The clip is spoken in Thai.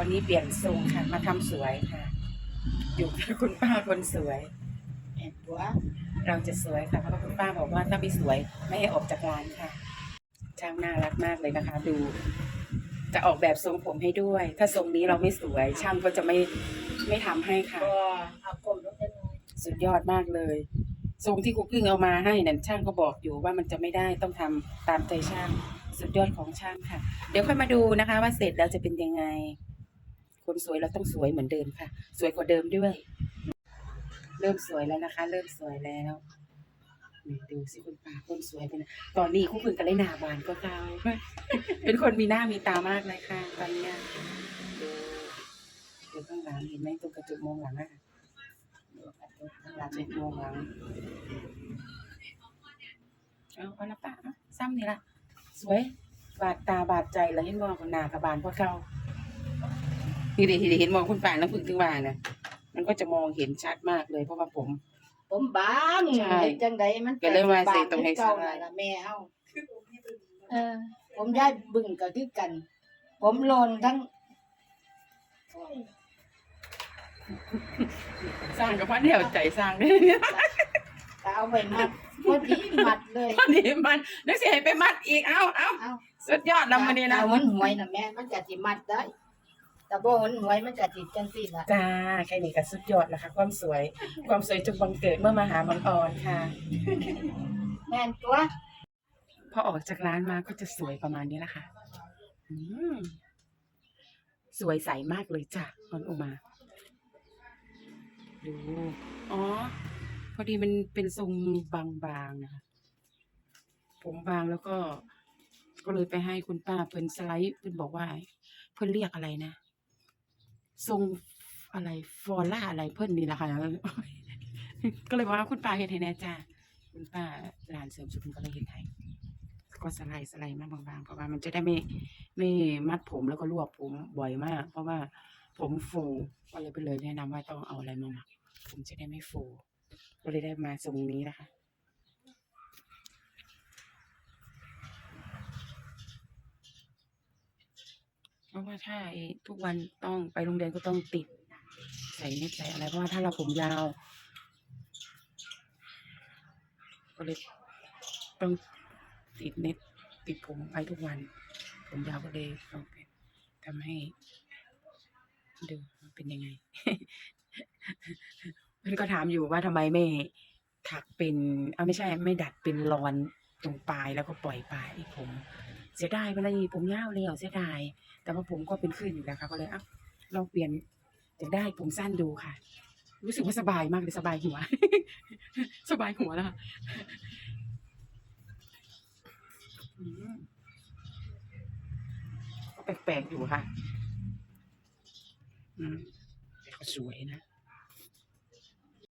ตอนนี้เปลี่ยนทรงค่ะ มาทำสวยค่ะ อยู่กับคุณป้าคนสวยแอบตัวเราจะสวยค่ะเพราะว่าคุณป้าบอกว่าถ้าไม่สวยไม่ให้ออกจากร้านค่ะช่างน่ารักมากเลยนะคะ ดู จะออกแบบทรงผมให้ด้วย ถ้าทรงนี้เราไม่สวย ช่างก็จะไม่ไม่ทำให้ค่ะ ก็เอากลมลงไปหน่อยสุดยอดมากเลย ทรงที่ครูพึ่งเอามาให้นั่นช่างก็บอกอยู่ว่ามันจะไม่ได้ต้องทำตามใจช่าง สุดยอดของช่างค่ะ เดี๋ยวค่อยมาดูนะคะ ว่าเสร็จแล้วจะเป็นยังไง คนสวยเราต้องสวยเหมือนเดิมค่ะ สวยกว่าเดิมด้วย เริ่มสวยแล้วนะคะ เริ่มสวยแล้วดูสิคุณป้าคนสวยเป็นตอนนี้ครูพึ่งกันเลยหนาบานก็เก่าเป็นคนมีหน้ามีตามากเลยค่ะตอนนี้ดูดูข้างหลังเห็นไหมตรงกระจกมองหลังอะกระจกข้างหลังกระมองหลังเอาเอาละป่ะเอาซ้ำนี่ละสวย บาดตาบาดใจแล้วเห็นมองคนหน้ากระบานก็เก่า ทีเดียวทีเดียวเห็นมองคุณป่าแล้วพึ่งถึงว่าน่ะมันก็จะมองเห็นชัดมากเลยเพราะว่าผม ผมบางใช่เฮ็ดจังไดมันก็เลยว่าสิตรงให้เก่าสบายน่ะล่ะแม่เฮาเออ ผมย้ายบึ้งก็คือกัน ผมโลนทั้ง สร้างกับพันเดียวใจสร้างก็เอาไว้มัดพอดีมัดเลยพอดีมันนึกเสียให้ไปมัดอีกเอาเอาเอาสุดยอดแล้วมันนี่นะ เอามันหวยน่ะแม่ มันก็สิมัดได้ แต่บ่มันหวยมันก็สิจังซี่ล่ะจ้าแค่นี้ก็สุดยอดแล้วค่ะ ความสวย ความสวยจงบังเกิดเมื่อมาหาบังออนค่ะ แม่นตัวพอออกจากร้านมาก็จะสวยประมาณนี้แหละค่ะ อืม สวยใสมากเลยจ้ะนอนอุมา ดู อ๋อ พอดีมันเป็นทรงบางๆนะคะผมบางแล้วก็ ก็เลยไปให้คุณป้าเพิ่นสไลด์เพิ่นบอกว่า เพิ่นเรียกอะไรนะ ทรงอะไรฟอล่าอะไรเพิ่นนี่แหละค่ะ ก็เลยว่าคุณป้าเฮ็ดให้แน่จ้าคุณป้าร้านเสริมสุขก็เลยเฮ็ดให้ก็สไลด์สไลด์มาบางๆเพราะว่ามันจะได้ไม่ไม่มัดผมแล้วก็รวบผมบ่อยมาก เพราะว่าผมฟูก็เลยไปเลยแนะนำว่าต้องเอาอะไรมาหมักผมจะได้ไม่ฟูก็เลยได้มาทรงนี้นะคะ ราะว่าถ้าทุกวันต้องไปโรงเรียนก็ต้องติด ใส่เน็ตใส่อะไรเพราะว่าถ้าเราผมยาว ก็เลยต้องติดเน็ตติดผมไปทุกวัน ผมยาวก็เลยต้องเป็นทำให้ดูมันเป็นยังไงเพื่อนก็ถามอยู่ว่าทำไมไม่ถักเป็นเอาไม่ใช่ไม่ดัดเป็นรอนตรงปลายแล้วก็ปล่อยปลายผม เสียดายเวลาผมยาวเลยอะเสียดาย แต่ว่าผมก็เป็นขึ้นอยู่แล้วค่ะก็เลยอะลองเปลี่ยนจะได้ผมสั้นดูค่ะ รู้สึกว่าสบายมากเลยสบายหัว สบายหัวแล้วค่ะแปลกๆอยู่ค่ะอืมสวยนะ